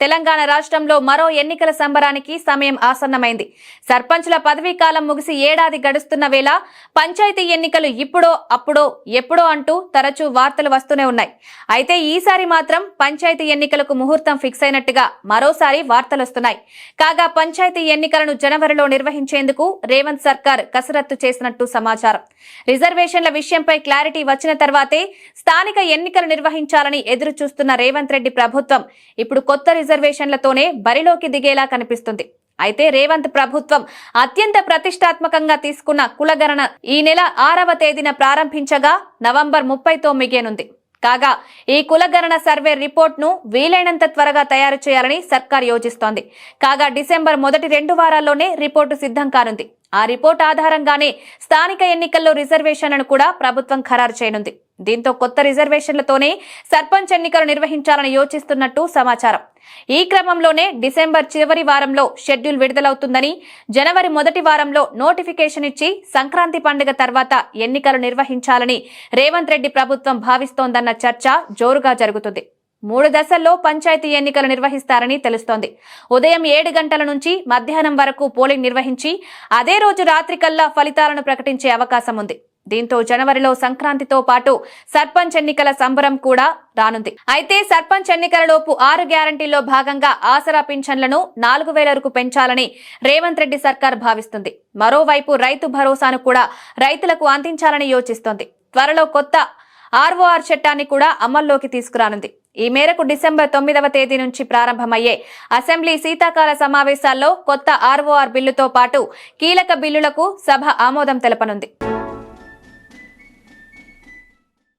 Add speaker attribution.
Speaker 1: తెలంగాణ రాష్ట్రంలో మరో ఎన్నికల సంబరానికి సమయం ఆసన్నమైంది. సర్పంచుల పదవీ కాలం ముగిసి ఏడాది గడుస్తున్న వేళ పంచాయతీ ఎన్నికలు ఇప్పుడో అప్పుడో ఎప్పుడో అంటూ తరచూ వార్తలు వస్తూనే ఉన్నాయి. అయితే ఈసారి మాత్రం పంచాయతీ ఎన్నికలకు ముహూర్తం ఫిక్స్ అయినట్టుగా మరోసారి వార్తలు వస్తున్నాయి. కాగా పంచాయతీ ఎన్నికలను జనవరిలో నిర్వహించేందుకు రేవంత్ సర్కార్ కసరత్తు చేసినట్టు సమాచారం. రిజర్వేషన్ల విషయంపై క్లారిటీ వచ్చిన తర్వాతే స్థానిక ఎన్నికలు నిర్వహించాలని ఎదురు చూస్తున్న రేవంత్ రెడ్డి ప్రభుత్వం ఇప్పుడు కొత్త రిజర్వేషన్లతోనే బరిలోకి దిగేలా కనిపిస్తుంది. అయితే రేవంత్ ప్రభుత్వం అత్యంత ప్రతిష్టాత్మకంగా తీసుకున్న కులగణన ఈ నెల ఆరవ తేదీన ప్రారంభించగా నవంబర్ ముప్పైతో మిగేనుంది కాగా ఈ కులగణన సర్వే రిపోర్ట్ను వీలైనంత త్వరగా తయారు చేయాలని సర్కార్ యోచిస్తోంది కాగా డిసెంబర్ మొదటి రెండు వారాల్లోనే రిపోర్టు సిద్ధం కానుంది. ఆ రిపోర్ట్ ఆధారంగానే స్థానిక ఎన్నికల్లో రిజర్వేషన్లను కూడా ప్రభుత్వం ఖరారు చేయనుంది. దీంతో కొత్త రిజర్వేషన్లతోనే సర్పంచ్ ఎన్నికలు నిర్వహించాలని యోచిస్తున్నట్టు సమాచారం. ఈ క్రమంలోనే డిసెంబర్ చివరి వారంలో షెడ్యూల్ విడుదలవుతుందని జనవరి మొదటి వారంలో నోటిఫికేషన్ ఇచ్చి సంక్రాంతి పండుగ తర్వాత ఎన్నికలు నిర్వహించాలని రేవంత్ రెడ్డి ప్రభుత్వం భావిస్తోందన్న చర్చ జోరుగా జరుగుతుంది. మూడు దశల్లో పంచాయతీ ఎన్నికలు నిర్వహిస్తారని తెలుస్తోంది. ఉదయం ఏడు గంటల నుంచి మధ్యాహ్నం వరకు పోలింగ్ నిర్వహించి అదే రోజు రాత్రికల్లా ఫలితాలను ప్రకటించే అవకాశం ఉంది. దీంతో జనవరిలో సంక్రాంతితో పాటు సర్పంచ్ ఎన్నికల సంబరం కూడా రానుంది. అయితే సర్పంచ్ ఎన్నికలలోపు ఆరు గ్యారంటీల్లో భాగంగా ఆసరా పింఛన్లను నాలుగు వేల వరకు పెంచాలని రేవంత్ రెడ్డి సర్కార్ భావిస్తుంది. మరోవైపు రైతు భరోసాను కూడా రైతులకు అందించాలని యోచిస్తోంది. త్వరలో కొత్త ఆర్ఓఆర్ చట్టాన్ని కూడా అమల్లోకి తీసుకురానుంది. ఈ మేరకు డిసెంబర్ తొమ్మిదవ తేదీ నుంచి ప్రారంభమయ్యే అసెంబ్లీ శీతాకాల సమావేశాల్లో కొత్త ఆర్ఓఆర్ బిల్లుతో పాటు కీలక బిల్లులకు సభ ఆమోదం తెలపనుంది.